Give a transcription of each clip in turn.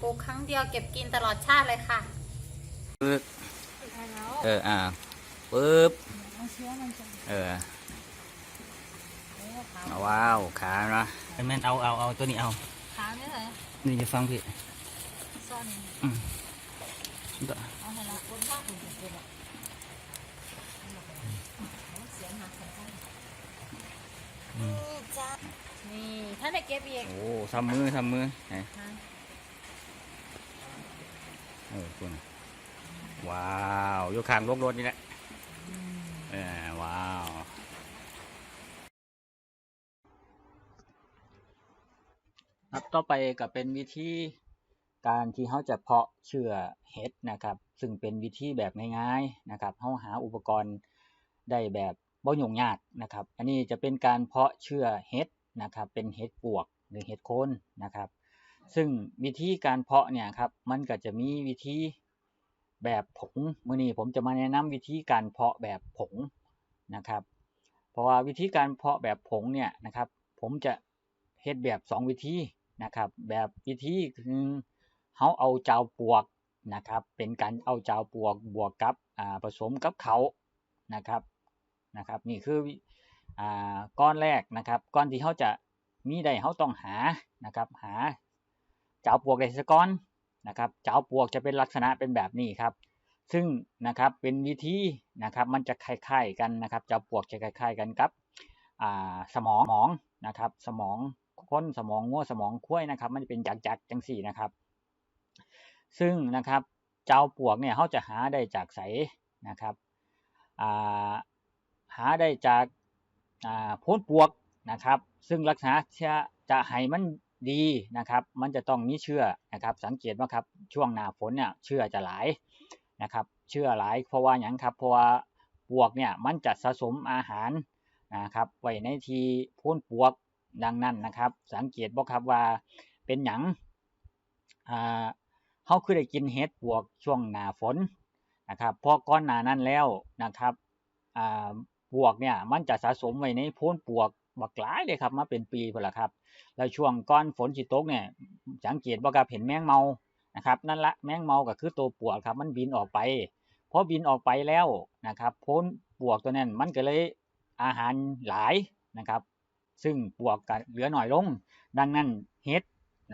ปลูกครั้งเดียวเก็บกินตลอดชาติเลยค่ะปึ๊บได้แล้วเอออ่าปึ๊บเอาเชื้อมันจะเออโอ้ขาเอาว้าวขาเนาะไอ้แม่นเอาเอาเอาตัวนี้เอาขาเนี่ยเลยนี่จะฟังพี่ซ่อนต่อเอาให้ละบนข้างคุณเป็นแบบเสียงหักของท่านนี่จ้านี่ท่านได้เก็บอีกโอ้ทำมือทำมือไหนนะ เออคุณว้าวอยู่ข้างรถรถนี่แหละเออว้าวครับต่อไปก็เป็นวิธีการที่เขาจะเพาะเชื้อเห็ดนะครับ ซึ่งเป็นวิธีแบบง่ายๆนะครับเขาหาอุปกรณ์ได้แบบบ่ยุ่งยากนะครับ อันนี้จะเป็นการเพาะเชื้อเห็ดนะครับ เป็นเห็ดปวกหรือเห็ดโคนนะครับ ซึ่งวิธีการเพาะเนี่ยครับ มันก็จะมีวิธีแบบผงมื่อนี้ผมจะมาแนะนำวิธีการเพาะแบบผงนะครับ เพราะว่าวิธีการเพาะแบบผงเนี่ยนะครับ ผมจะเฮ็ดแบบสองวิธีนะครับ แบบวิธีคือเขาเอาเจ้าปวกนะครับ เป็นการเอาเจ้าปวกบวกกับอ่าผสมกับเขานะครับนะครับ นี่คืออ่าก้อนแรกนะครับ ก้อนที่เขาจะมีได้เขาต้องหานะครับ หา เจ้าปวกไดสกอนะครับ เจ้าปวกจะเป็นลักษณะเป็นแบบนี้ครับ ซึ่งนะครับเป็นวิธีนะครับมันจะคล้ายๆกันนะครับ เจ้าปวกจะคล้ายๆกันกับสมองหมองนะครับ สมองค้นสมองงัวสมองคุ้ยนะครับ มันจะเป็นจักๆจังสี่นะครับ ซึ่งนะครับเจ้าปวกเนี่ยเขาจะหาได้จากไสนะครับหาได้จากพ้นปวกนะครับ ซึ่งลักษณะจะจะให้มัน ดีนะครับ มันจะต้องมีเชื้อนะครับ สังเกตว่าครับช่วงหน้าฝนเนี่ยเชื้อจะหลายนะครับ เชื้อหลายเพราะว่าอย่างครับเพราะว่าปวกเนี่ยมันจะสะสมอาหารนะครับไว้ในที่โพ้นปวกดังนั้นนะครับ สังเกตบ่ครับว่าเป็นหยังอ่าเขาคือได้กินเห็ดปวกช่วงหน้าฝนนะครับพราะก้อนหนานั้นแล้วนะครับอ่าปวกเนี่ยมันจะสะสมไว้ในโพ้นปวก บักหลายเลยครับ มาเป็นปีพุ่นละครับ แล้วช่วงก้อนฝนสิตกเนี่ยสังเกตว่ากับเห็นแมงเมานะครับนั่นละแมงเมาก็คือตัวปวกครับ มันบินออกไปพอบินออกไปแล้วนะครับ พ้นปวกตัวนั้นมันก็เลยอาหารหลายนะครับ ซึ่งปวกก็เหลือหน่อยลง ดังนั้นเห็ด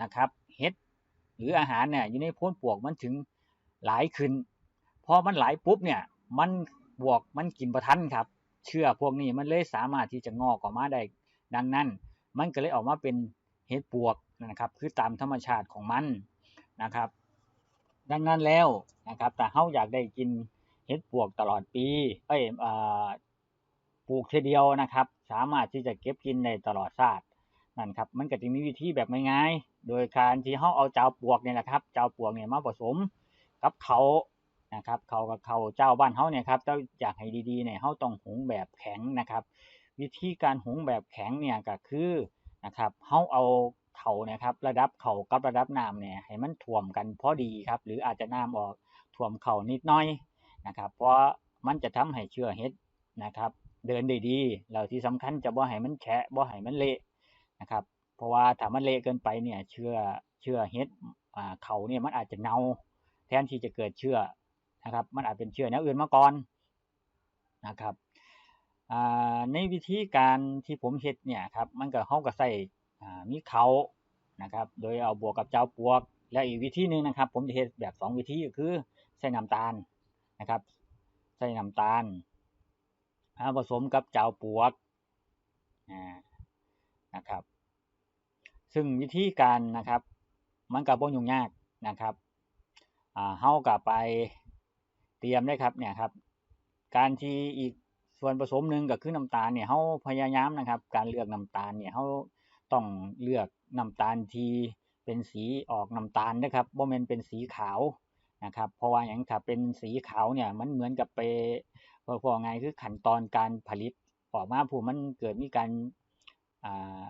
นะครับเห็ดหรืออาหารเนี่ยอยู่ในพ้นปวกมันถึงหลายขึ้นพอมันหลายปุ๊บเนี่ย มันปวกมันกินประทันครับ เชื่อพวกนี้มันเลยสามารถที่จะงอกออกมาได้ ดังนั้น มันก็เลยออกมาเป็นเห็ดปวกนะครับ คือตามธรรมชาติของมันนะครับ ดังนั้นแล้วนะครับ แต่เฮาอยากได้กินเห็ดปวกตลอดปีเอ้ยปลูกทีเดียวนะครับ สามารถที่จะเก็บกินได้ตลอดชาตินั่นครับ มันก็จะมีวิธีแบบง่ายๆ โดยการที่เฮาเอาเจ้าปวกเนี่ยนะครับ เจ้าปวกเนี่ยมาผสมกับเขา นะครับเขากับเขาเจ้าบ้านเฮาเนี่ยครับเจ้าอยากให้ดีๆเนี่ยเฮาต้องหุงแบบแข็งนะครับ วิธีการหุงแบบแข็งเนี่ยก็คือนะครับเฮาเอาเข่านะครับระดับเข่ากับระดับน้ำเนี่ยให้มันท่วมกันพอดีครับ หรืออาจจะน้ำออกท่วมเขานิดหน้อยนะครับ เพราะมันจะทำให้เชื้อเห็ดนะครับ เดินได้ดีแล้วที่สำคัญจะบ่ให้มันแฉะบ่ให้มันเละนะครับ เพราะว่าถ้ามันเละเกินไปเนี่ยเชื้อเชื้อเห็ดเขาเนี่ยมันอาจจะเน่าแทนที่จะเกิดเชื้อ นะครับ มันอาจเป็นเชื้อแนวอื่นมาก่อนนะครับในวิธีการที่ผมเฮ็ดเนี่ยครับมันก็เฮาก็ใส่มีเขานะครับ โดยเอาบวกกับเจ้าปวก และอีกวิธีหนึ่งนะครับ ผมจะเฮ็ดแบบสองวิธีก็คือใส่น้ำตาลนะครับ ใส่น้ำตาลผสมกับเจ้าปวกนะครับ ซึ่งวิธีการนะครับ มันก็บ่ยุ่งยากนะครับเฮาก็ไป เตรียมได้ครับเนี่ยครับ การที่อีกส่วนผสมหนึ่งก็คือน้ำตาลเนี่ยเราพยายามนะครับ การเลือกน้ำตาลเนี่ยเราต้องเลือกน้ำตาลที่เป็นสีออกน้ำตาลนะครับบ่แมนเป็นสีขาวนะครับ เพราะว่าอย่างถ้าเป็นสีขาวเนี่ยมันเหมือนกับไปพอไงคือขั้นตอนการผลิตออกมาผู้มันเกิดมีการอ่า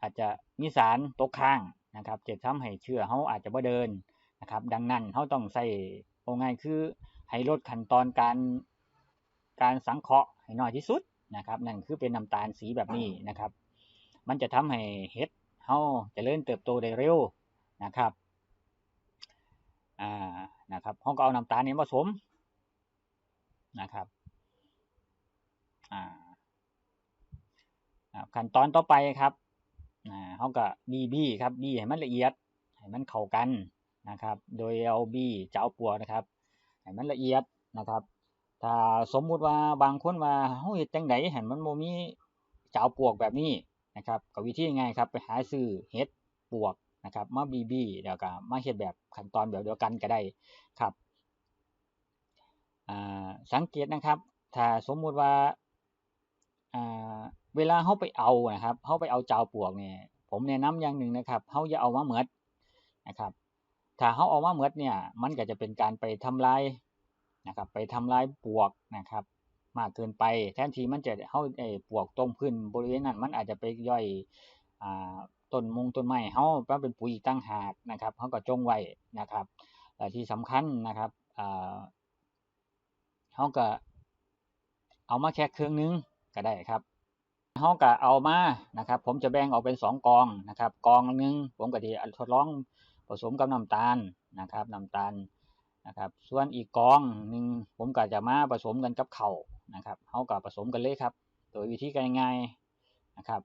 อาจจะมีสารตกค้างนะครับจะทำให้เชื้อเราอาจจะบ่เดินนะครับ ดังนั้นเราต้องใส่เอาง่ายคือ ให้ลดขั้นตอนการการสังเคราะห์ให้น้อยที่สุดนะครับ นั่นคือเป็นน้ำตาลสีแบบนี้นะครับ มันจะทำให้เห็ดเฮาจะเริญเติบโตได้เร็วนะครับอ่านะครับเฮาก็เอาน้ำตาลนี่ผสมนะครับอ่าขั้นตอนต่อไปครับอ่าเฮาก็บีบีครับบีให้มันละเอียดให้มันเข้ากันนะครับ โดยเอาบีจะเอาปัวนะครับ ให้มันละเอียดนะครับถ้าสมมุติว่าบางคนว่าเฮาเฮ็ดจังไดให้มันบ่มีเจะเอาปวกแบบนี้นะครับก็วิธีง่ายครับไปหาซื้อเห็ดปวกนะครับมาบีบีแล้วก็มาเฮ็ดแบบขั้นตอนแบบเดียวกันก็ได้ครับสังเกตนะครับ ถ้าสมมุติว่าเวลาเฮาไปเอานะครับเฮาไปเอาเจ้าปวกเนี่ยผมแนะนำอย่างหนึ่งนะครับเฮาอย่าเอามาหมดนะครับ ถ้าเฮาเอามาหมดเนี่ย มันก็จะเป็นการไปทำลายนะครับ ไปทำลายปวกนะครับ มากเกินไป แทนที่มันจะเฮาไอ้ปวกตรงพื้นบริเวณนั้น มันอาจจะไปย่อยอ่าต้นมงต้นไม้เฮามาเป็นปุ๋ยตั้งหากนะครับเฮาก็จงไว้นะครับแต่ที่สำคัญนะครับอ่าเฮาก็เอามาแค่เครื่องนึงก็ได้ครับเฮาก็เอามานะครับ ผมจะแบ่งออกเป็นสองกองนะครับ กองหนึงผมก็สิทดลอง ผสมกับน้ำตาลนะครับน้ำตาลนะครับส่วนอีกกองหนึ่งผมก็จะมาผสมกันกับเข้านะครับเฮาก็ผสมกันเลยครับ โดยวิธีการง่ายๆนะครับ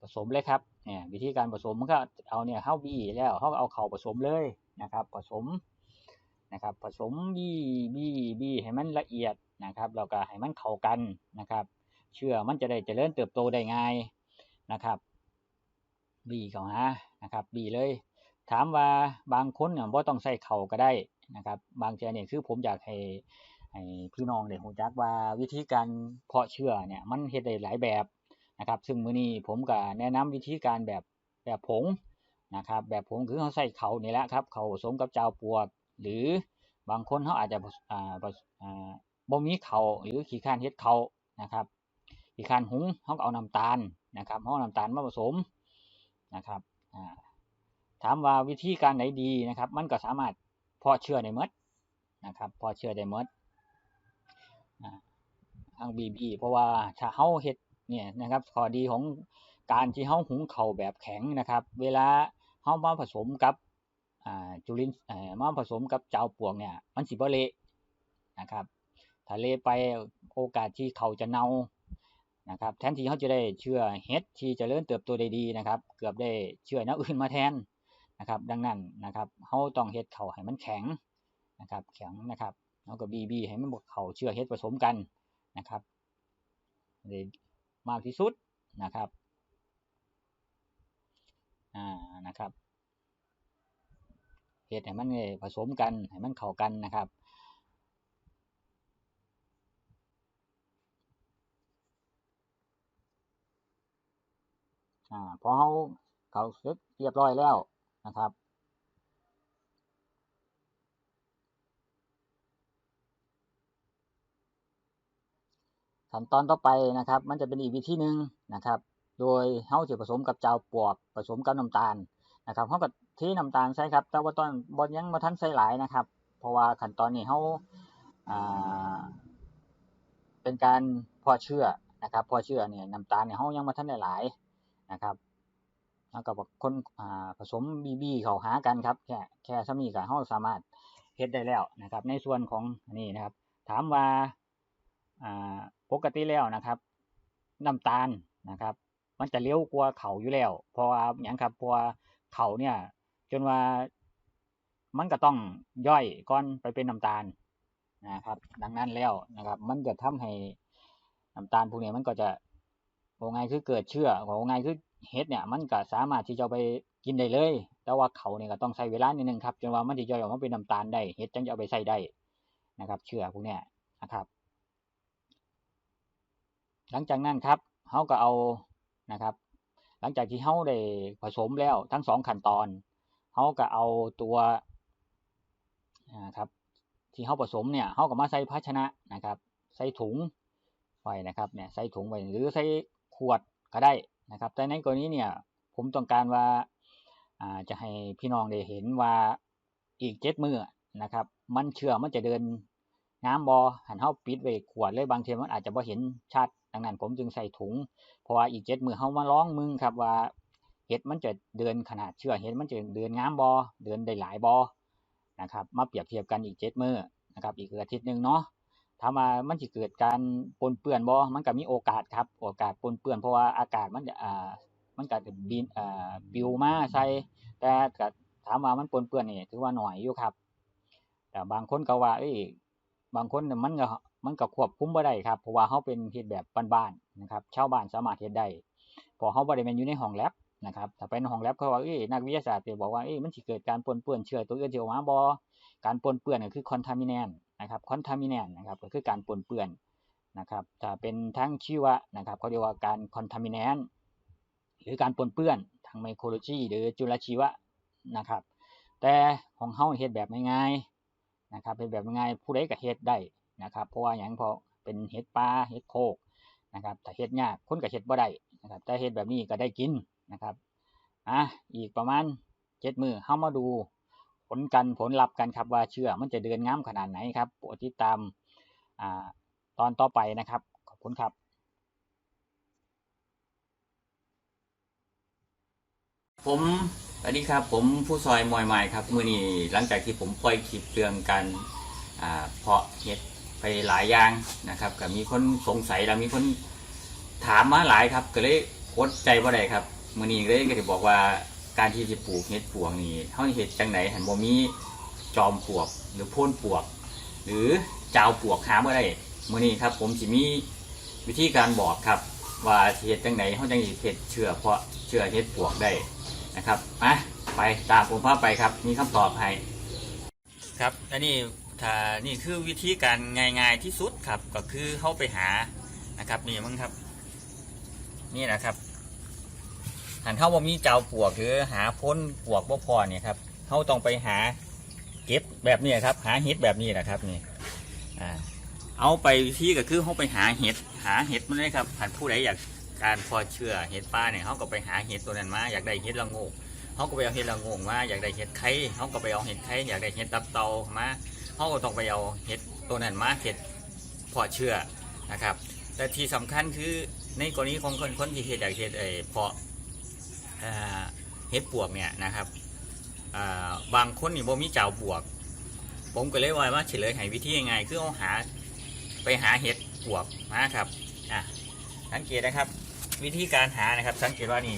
ผสมเลยครับเนี่ยวิธีการผสมมันก็เอาเนี่ยเข้าบี้แล้วเขาก็เอาเข่าผสมเลยนะครับ ผสมนะครับ ผสมบี้บี้บี้ให้มันละเอียดนะครับแล้วก็ให้มันเข้ากันนะครับ เชื่อมันจะได้เจริญเติบโตได้ง่ายนะครับ บี้เข้าหานะครับบีเลย ถามว่าบางคนเนี่ยบ่ต้องใส่เข่าก็ได้นะครับ บางเทื่อเนี่ยคือผมอยากให้ให้พี่น้องได้รู้จักว่าวิธีการเพาะเชื้อเนี่ยมันเฮ็ดได้หลายแบบนะครับ ซึ่งมื้อนี้ผมก็แนะนำวิธีการแบบแบบผงนะครับ แบบผงคือเราใส่เขานี่แหละครับ เขาผสมกับเจ้าปวก หรือบางคนเขาอาจจะอ่าอ่าบ่มีเขาหรือขี้ข้านเฮ็ดเขานะครับขี้ข้านหุงเขาก็เอาน้ำตาลนะครับเขาเอาน้ำตาลมาผสม นะครับถามว่าวิธีการไหนดีนะครับ มันก็สามารถเพาะเชื้อได้มดนะครับเพาะเชื้อได้มดทางบีบีเพราะว่าถ้าเฮาเฮ็ดเนี่ยนะครับข้อดีของการที่เฮาหุงเข้าแบบแข็งนะครับ เวลาเฮามาผสมกับจุลินเอ่อมาผสมกับเจ้าปวกเนี่ย มันสิบเละนะครับถ้าเละไปโอกาสที่เขาจะเน่า นะครับแทนที่เขาจะได้เชื้อเห็ดที่จะเริญเติบโตได้ดีนะครับ เกือบได้เชื้อแนวอื่นมาแทนนะครับ ดังนั้นนะครับเขาต้องเฮ็ดเขาให้มันแข็งนะครับ แข็งนะครับแล้วก็บีบีให้มันบดเขาเชื่อเฮ็ดผสมกันนะครับได้มากที่สุดนะครับอ่านะครับเฮ็ดให้มันผสมกันให้มันเข้ากันนะครับ อ่าพอเขาเขาเสร็จเรียบร้อยแล้วนะครับขั้นตอนต่อไปนะครับ มันจะเป็นอีกวิธีหนึ่งนะครับ โดยเฮาจะผสมกับเจ้าปวกผสมกับน้ำตาลนะครับเฮากับที่น้ำตาลใส่ครับ แต่ว่าตอนบนยังมาทันใส่หลายนะครับ เพราะว่าขั้นตอนนี้เฮาเป็นการพาะเชื้อนะครับพาะเชื้อเนี่ยน้ำตาลเนี่ยเฮายังมาทันไหลาย นะครับแล้วก็คนผสมบีบีเขาหากันครับ แค่แค่ซำนี้ก็เฮาสามารถเฮ็ดได้แล้วนะครับ ในส่วนของนี่นะครับ ถามว่าปกติแล้วนะครับน้ำตาลนะครับ มันจะเร็วกว่าเขาอยู่แล้วเพราะว่าหยังครับเพราะว่าเขาเนี่ย จนว่ามันก็ต้องย่อยก่อนไปเป็นน้ำตาลนะครับ ดังนั้นแล้วนะครับ มันจะทำให้น้ำตาลพวกนี้มันก็จะ ว่าไงคือเกิดเชื้อว่าไงคือเห็ดเนี่ย มันก็สามารถที่จะไปกินได้เลย แต่ว่าเขาเนี่ยก็ต้องใช้เวลานิดนึงครับจนว่ามันจะย่อยออกมาเป็นน้ำตาลได้เห็ดจึงจะเอาไปใส่ได้นะครับ เชื้อพวกเนี้ยนะครับ หลังจากนั้นครับเขาก็เอานะครับ หลังจากที่เขาได้ผสมแล้วทั้งสองขั้นตอนเขาก็เอาตัวนะครับที่เขาผสมเนี่ยเขาก็มาใส่ภาชนะนะครับ ใส่ถุงไว้นะครับเนี่ยใส่ถุงไว้หรือใส่ ขวดก็ได้นะครับ แต่ในกรณีเนี่ยผมต้องการว่าจะให้พี่น้องได้เห็นว่าอีกเจ็ดมือนะครับ มันเชื่อมันจะเดินน้ำบอหันเฮาปิดไว้ขวดเลยบางทีมันอาจจะบ่เห็นชัดดังนั้นผมจึงใส่ถุง เพราะว่าอีกเจ็ดมือเฮามาล้องมึงครับว่าเห็ดมันจะเดินขนาดเชื้อเห็ดมันจะเดินงามบอเดินได้หลายบอนะครับ มาเปรียบเทียบกันอีกเจ็ดมือนะครับ อีกอาทิตย์หนึ่งเนาะ ถามว่ามันจะเกิดการปนเปื้อนบอมันก็มีโอกาสครับ โอกาสปนเปื้อนเพราะว่าอากาศมันจะอ่ามันก็จะบินอ่าปิวมาใส่แต่ก็ถามว่ามันปนเปื้อนนี่ถือว่าหน่อยอยู่ครับ แต่บางคนก็ว่า เอ้ย บางคนมันก็มันก็ควบคุมบ่ได้ครับ เพราะว่าเขาเป็นเฮ็ดแบบบ้านๆนะครับ ชาวบ้านสามารถเฮ็ดได้ พอเขาบ่ได้แม่นอยู่ในห้องแลบนะครับ ถ้าไปในห้องแลบเขาว่า เอ้ย นักวิทยาศาสตร์สิบอกว่า เอ้ย มันสิเกิดการปนเปื้อนเชื้อตัวอื่นสิออกมาบ่ การปนเปื้อนก็คือ contaminant น นะครับ contaminant นะครับก็คือการปนเปื้อนนะครับถ้าเป็นทางชีวะนะครับเขาเรียกว่าการ contaminant หรือการปนเปื้อนทางไมโครโลจีหรือจุลชีวะนะครับ แต่ของเฮาเฮ็ดแบบง่ายๆนะครับเฮ็ดแบบง่ายผู้ใดก็เฮ็ดได้นะครับเพราะว่าหยังเพราะเป็นเฮ็ดป่าเฮ็ดโคกนะครับถ้าเฮ็ดยากคนก็เฮ็ดบ่ได้นะครับแต่เฮ็ดแบบนี้ก็ได้กินนะครับอะอีกประมาณ7มื้อเฮามาดู ผลกันผลลัพธ์กันครับว่าเชื่อมันจะเดินงามขนาดไหนครับโปรดติดตามอตอนต่อไปนะครับ ขอบคุณครับผมสวัสดีครับ ผมผู้ซอยมอยไม้ครับมือนี้หลังจากที่ผมปล่อยคลิปเรื่องการเพาะเห็ดไปหลายอย่างนะครับก็มีคนสงสัยแล้วมีคนถามมาหลายครับ ก็เลยอดใจบ่ได้ครับมือนี้เลยก็จะบอกว่า การที่จะปลูกเห็ดปวกนี่เฮาเห็ดจังไหนหันบ่มีจอมปวกหรือพ่นปวก หรือจาวปวกหาบ่ได้มือนี้ครับ ผมสิมีวิธีการบอกครับ ว่าเห็ดจังไหนเฮาจังสิเห็ดเชื่อเพาะเชื่อเห็ดปวกได้นะครับมาไปตามผมพาไปครับ มีคำตอบให้ครับอันนี้ถ้านี่คือวิธีการง่ายๆที่สุดครับก็คือเข้าไปหานะครับนี่มึงครับ นี่นะครับ หันเข้าว่ามีเจ้าปวกหรือหาพ้นปวกบ่พอเนี่ยครับเขาต้องไปหาเก็บแบบนี้ครับ หาเห็ดแบบนี้นะครับนี่อ่าเอาไปวิธีก็คือเขาไปหาเห็ดหาเห็ดมันเลยครับหันผู้ใดอยากการพอเชื่อเห็ดป้าเนี่ยเขาก็ไปหาเห็ดตัวนั้นมาอยากได้เห็ดละงกเขาก็ไปเอาเห็ดละงกมาอยากได้เห็ดไข่เขาก็ไปเอาเห็ดไข่อยากได้เห็ดตับเตามาเขาก็ต้องไปเอาเห็ดตัวนั้นมาเห็ดพอเชื่อนะครับ แต่ที่สำคัญคือในกรณีของคนคนที่เห็ดอยากเห็ดไอ้เพาะอ่า เห็ดปวกเนี่ยนะครับบางคนนี่บ่มีเจ้าปวก ผมก็เลยว่าว่าเฉลยให้วิธียังไงคือเอาหาไปหาเห็ดปวกมาครับอะสังเกตนะครับ วิธีการหานะครับ สังเกตว่านี่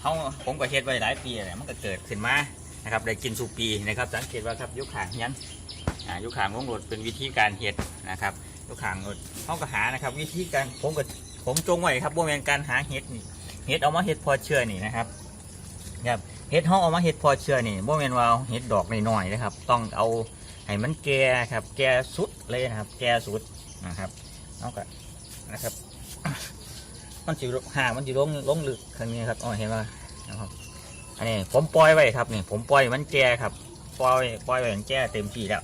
เขาผมก็เฮ็ดไว้หลายปีแล้วมันก็เกิดขึ้นมานะครับได้กินสุปีนะครับ สังเกตว่าครับยุคขางยันยุคขางวงรถเป็นวิธีการเฮ็ดนะครับยุคขางรถเขาก็หานะครับ วิธีการผมก็ผมจงไว้ครับว่าเป็นการหาเห็ดนี่ เห็ดเอามาเห็ดพอเชื่อนี่นะครับครับเห็ดเขาเอามาเห็ดพอเชื่อนี่ว่าเป็นว่าเห็ดดอกน้อยๆนะครับ ต้องเอาให้มันแก่ครับ แก่สุดเลยนะครับ แก่สุดนะครับเอาก็นะครับ มันสิห่างมันสิลงลงลึกทางนี้ครับอ๋อเห็นไหมนะครับ อันนี้ผมปล่อยไว้ครับนี่ผมปล่อยมันแก่ครับปล่อยปล่อยไว้มันแก่เต็มที่แล้ว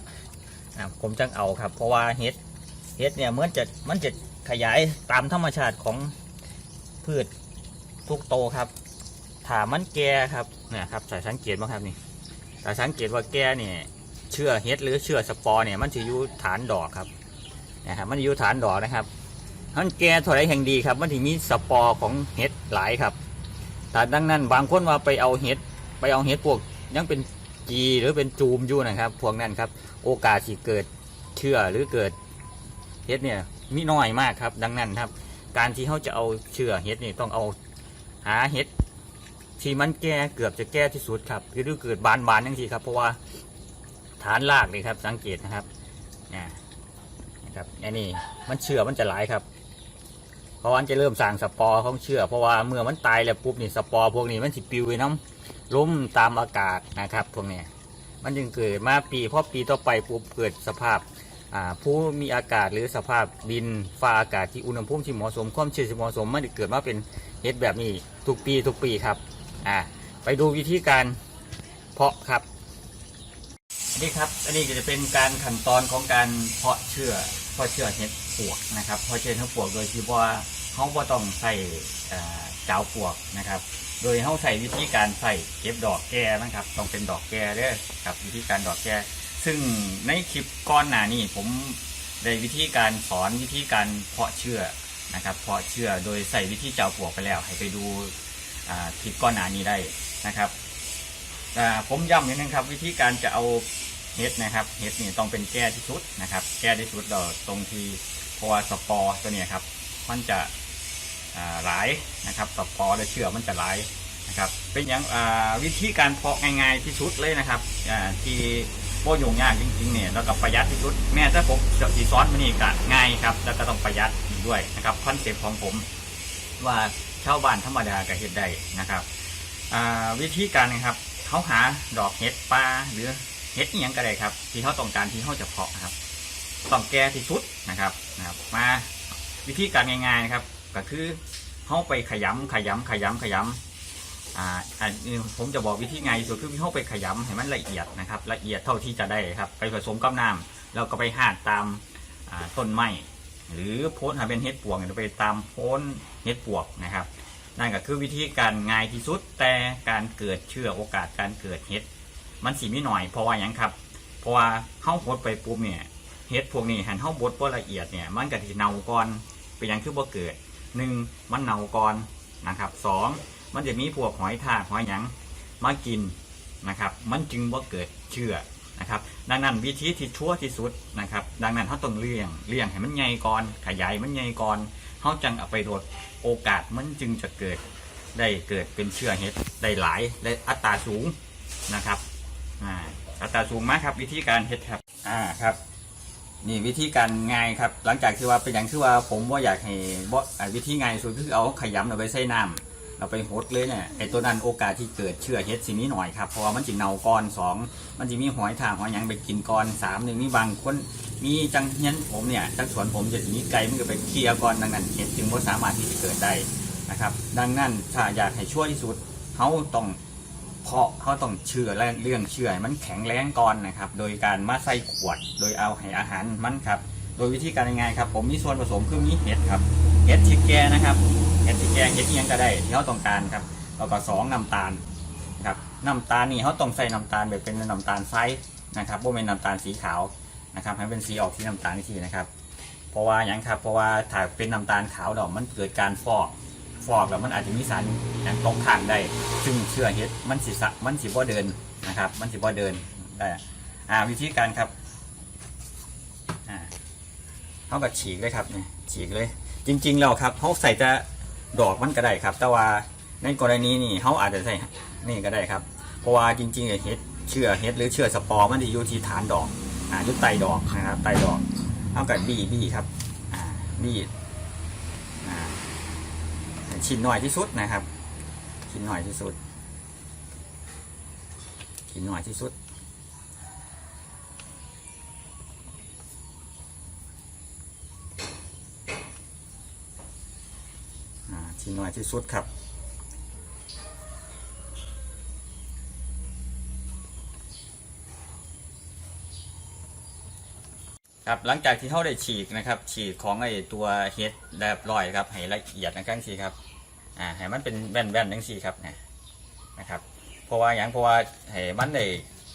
นะผมจังเอาครับ เพราะว่าเห็ดเห็ดเนี่ยเหมือนจะมันจะขยายตามธรรมชาติของพืช ทุกโตครับถามมันแก่ครับเนี่ยครับสายสังเกตบ้างครับนี่สายสังเกตว่าแก่เนี่ยเชื่อเห็ดหรือเชื่อสปอร์เนี่ยมันจะอยู่ฐานดอกครับนะครับมันอยู่ฐานดอกนะครับมันแก่เท่าไรแห่งดีครับ มันถึงมีสปอร์ของเห็ดหลายครับแต่ดังนั้นบางคนว่าไปเอาเห็ดไปเอาเห็ดพวกยังเป็นจีหรือเป็นจูมอยู่นะครับ พวกนั้นครับ โอกาสที่เกิดเชื่อหรือเกิดเห็ดเนี่ยมีน้อยมากครับ ดังนั้นครับ การที่เขาจะเอาเชื่อเห็ดนี่ต้องเอา หาเห็ดที่มันแก่เกือบจะแก่ที่สุดครับหรือเกิดบานบานยังทีครับ เพราะว่าฐานรากนี่ครับ สังเกตนะครับนี่ยนะครับอันนี้มันเชื่อมันจะหลายครับ เพราะวันจะเริ่มสร้างสปอร์ของเชื่อ เพราะว่าเมื่อมันตายแล้วปุ๊บนี่สปอร์พวกนี้มันสิปิวไปน้ำล้มตามอากาศนะครับพวกนี้มันจึงเกิดมาปีพอปีต่อไปปุ๊บเกิดสภาพ ผู้มีอากาศหรือสภาพดินฟ้าอากาศที่อุณหภูมิที่เหมาะสมความชื้นที่เหมาะสมมันเกิดมาเป็นเห็ดแบบนี้ทุกปีทุกปีครับอ่าไปดูวิธีการเพาะครับนี่ครับ อันนี้จะเป็นการขั้นตอนของการเพาะเชื่อเพาะเชื่อเห็ดปวกนะครับเพาะเชื่อเห็ดปวกโดยที่ว่าเขาบ่ต้องใส่เอ่อเจ้าปวกนะครับ โดยเขาใส่วิธีการใส่เก็บดอกแก่นะครับ ต้องเป็นดอกแก่เด้อครับวิธีการดอกแก่ ซึ่งในคลิปก้อนหน้านี้ผมได้วิธีการสอนวิธีการเพาะเชื่อนะครับ เพาะเชื่อโดยใส่วิธีเจ้าปวกไปแล้ว ให้ไปดูคลิปก้อนหนานี้ได้นะครับอ่ผมย้ำนิดนึงครับ วิธีการจะเอาเห็ดนะครับเห็ดนี่ต้องเป็นแก้ที่สุดนะครับ แก้ที่สุดเราตรงที่เพราะว่าสปอร์ตัวนี้ครับมันจะหลายนะครับสปอร์และเชื้อมันจะหลายนะครับ เป็นอย่างวิธีการเพาะง่ายๆที่สุดเลยนะครับที่ โบยุ่งยากจริงๆเนี่ยแล้วก็ประหยัดที่สุด แม้ถ้าผมจะสีซ้อนมันนี่ก็ง่ายครับ แล้วก็ต้องประหยัดอีกด้วยนะครับคอนเซ็ปต์ของผมว่าชาวบ้านธรรมดาก็เฮ็ดได้นะครับวิธีการนะครับเขาหาดอกเห็ดป่าหรือเห็ดอหยังก็ได้ครับ ที่เขาต้องการที่เขาจะเพาะครับต้องแก้ที่สุดนะครับนะครับ มาวิธีการง่ายๆนะครับ ก็คือเขาไปขยำขยำขยำขยำ อ่าอันนี้ผมจะบอกวิธีง่ายสุดคือเขาไปขยำให้มันละเอียดนะครับ ละเอียดเท่าที่จะได้ครับ ไปผสมกับน้ำแล้วก็ไปหั่นตามต้นไม้หรือโพสหาเป็นเห็ดปวกเนี่ยไปตามโพนเห็ดปวกนะครับ นั่นก็คือวิธีการง่ายที่สุดแต่การเกิดเชื้อโอกาสการเกิดเห็ดมันสีไม่หน่อยเพราะว่าอย่างครับ เพราะว่าเข้าบดไปปุ๊บเนี่ยเห็ดพวกนี้หันเข้าบดบ่ละเอียดเนี่ยมันก็จะเน่าก่อนเป็นอย่างคือบ่เกิดหนึ่งมันเน่าก่อนนะครับสอง มันจะมีพวกหอยทากหอยหยังมากินนะครับ มันจึงบ่าเกิดเชื้อนะครับ ดังนั้นวิธีที่ชั่วที่สุดนะครับ ดังนั้นเขาต้องเลี้ยงเลี้ยงให้มันใหญ่ก่อนขยายมันใหญ่ก่อนเขาจังเอาไปโดดโอกาสมันจึงจะเกิดได้เกิดเป็นเชื้อเห็ดได้หลายได้อัตราสูงนะครับอ่าอัตราสูงมากครับ วิธีการเฮ็ดครับอ่าครับนี่วิธีการง่ายครับ หลังจากที่ว่าเป็นอย่างที่ว่าผมว่าอยากให้วิธีง่ายสุดคือเอาขยำเอาไปใส่น้ำ เราไปหดเลยเนี่ยไอ้ตัวนั้นโอกาสที่เกิดเชื้อเห็ดสิมีหน่อยครับเพราะว่ามันจิเน่าก่อนสองมันจะมีหอยทากหอยหยังไปกินก่อนสามหนึ่งมีบางคนมีจังเฮียนผมเนี่ยจังสวนผมจะมีไก่มันก็ไปเคลียร์ก่อนดังนั้นเห็ดจึงว่าสามารถที่จะเกิดได้นะครับ ดังนั้นถ้าอยากให้ช่วยที่สุดเขาต้องเพาะเขาต้องเชื่อและเรื่องเชื่อมันแข็งแรงก่อนนะครับ โดยการมาใส่ขวด โดยเอาให้อาหารมันครับ โดยวิธีการยังไงครับ ผมมีส่วนผสมคือมีเห็ดครับเห็ดชิแกนะครับ เห็ดชิแกงเห็ดอิหยังก็ได้ที่เขาต้องการครับแล้วก็สองน้ำตาลครับน้ำตาลนี่เขาต้องใส่น้ำตาลแบบเป็นน้ำตาลไซส์นะครับบ่เป็นน้ำตาลสีขาวนะครับให้เป็นสีออกสีน้ำตาลนี่ทีนะครับ เพราะว่าอย่างครับเพราะว่าถ้าเป็นน้ำตาลขาวดอกมันเกิดการฟอกฟอกแล้วมันอาจจะมีสารอย่างตกค้างได้ ซึ่งเชื่อเฮ็ดมันสิสะมันสิบ่เดินนะครับ มันสิบ่เดินได้อ่าวิธีการครับอ่าเขาก็ฉีกเลยครับเนี่ยฉีกเลย จริงๆแล้วครับเขาใส่จะ ดอกมันก็ได้ครับ แต่ว่าในกรณีนี่เขาอาจจะใส่นี่ก็ได้ครับ เพราะว่าจริงๆเนี่ยเฮ็ดเชื่อเฮ็ดหรือเชื่อสปอร์มันจะอยู่ที่ฐานดอกอ่าอยู่ใต้ดอกนะครับใต้ดอกเขาก็บี้บี้ครับอ่าบี้อ่าชิ้นหน่อยที่สุดนะครับชิ้นหน่อยที่สุดชิ้นหน่อยที่สุด อ่า ชิ้ นหน่อยที่สุดครับครับหลังจากที่เขาได้ฉีกนะครับ ฉีกของไอ้ตัวเฮดเรียบร้อยครับให้ละเอียดนะครับสิครับอ่าให้มันเป็นแว่นๆทั้งสี่ครับนะนะครับ เพราะว่าอย่างเพราะว่าให้มันได้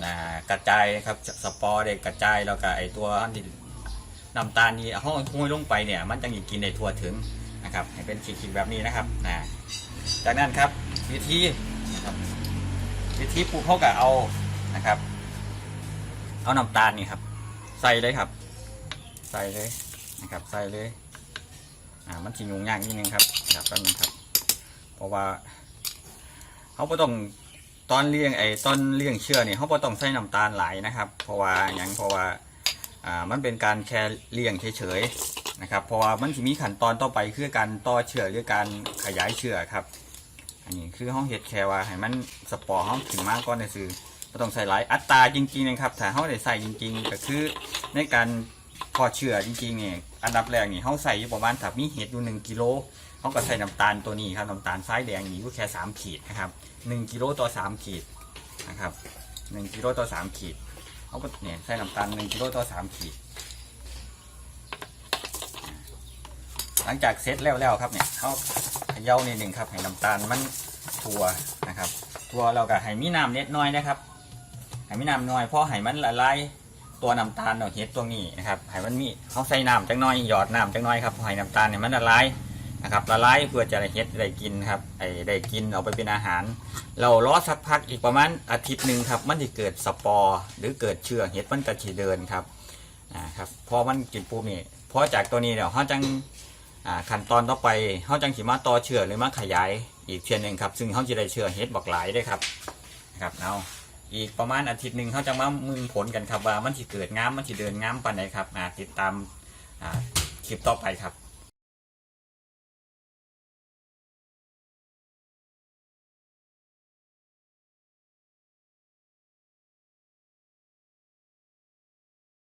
อ่ากระจายครับสปอร์ได้กระจายแล้วก็ไอ้ตัวน้ำตาลนี่ห้องห้อยลงไปเนี่ย มันจะกินได้ทั่วถึง นะครับให้เป็นขีดๆแบบนี้นะครับนะจากนั้นครับวิธีนะครับวิธีปลูกเขาก็เอานะครับ เอาน้ำตาลนี่ครับ ใส่เลยครับ ใส่เลยนะครับ ใส่เลยอ่ามันชิยุ่งยากนิดนึงครับครับแป๊บนึงครับ เพราะว่าเขาไ่ต้องตอนเลี้ยงไอ้ตอนเลี้ยงเชื่อเนี่ยเขาไ่ต้องใส่น้ำตาลหลายนะครับ เพราะว่าอย่างเพราะว่าอ่ามันเป็นการแค่เลี้ยงเฉย นะครับ เพราะว่ามันจะมีขั้นตอนต่อไปคือการต่อเชื่อหรือการขยายเชื่อครับ อันนี้คือห้องเห็ดแค่ว่าให้มันสปอร์ห้องถึงมากก่อนในซื้อไม่ต้องใส่หลายอัตราจริงๆนะครับถ้าเขาได้ใส่จริง ๆ ก็คือในการพอเชื่อจริงๆเนี่ยอันดับแรกนี่เขาใส่อยู่ประมาณถ้ามีเห็ดอยู่หนึ่งกิโลเขาก็ใส่น้ำตาลตัวนี้ครับน้ำตาลทรายแดงนี่อยู่แค่สามขีดนะครับหนึ่งกิโลต่อสามขีดนะครับหนึ่งกิโลต่อสามขีดเขาก็เนี่ยใส่น้ำตาลหนึ่งกิโลต่อสามขีด หลังจากเซตแล้วๆครับเนี่ยเขาเขย่านิดหนึ่งครับให้น้ำตาลมันทั่วนะครับทั่วเราก็ให้มีน้ำเล็กน้อยนะครับให้มีน้ำน้อยเพราะให้มันละลายตัวน้ำตาลดอกเห็ดตัวนี้นะครับให้มันมีเขาใส่น้ำจังน้อยหยอดน้ำจังน้อยครับให้น้ำตาลเนี่ยมันละลายนะครับละลายเพื่อจะได้เฮ็ดได้กินครับไอ้ได้กินเอาไปเป็นอาหาร เรารอสักพักอีกประมาณอาทิตย์หนึ่งครับ มันจะเกิดสปอร์หรือเกิดเชื้อเห็ดมันก็จะเดินครับอ่าครับพอมันกินปุ๊บนี่พอจากตัวนี้เดี๋ยวเขาจัง อ่าขั้นตอนต่อไปเขาจังสิมาต่อเชื้อหรือมาขยายอีกเพียงหนึ่งครับ ซึ่งเขาจะได้เชื้อเฮ็ดบักหลายได้ครับนะครับเอาอีกประมาณอาทิตย์หนึ่งเขาจะมามึงผลกันครับว่ามันจะเกิดงามมันจะเดินงามปานไหนครับติดตามคลิปต่อไปครับ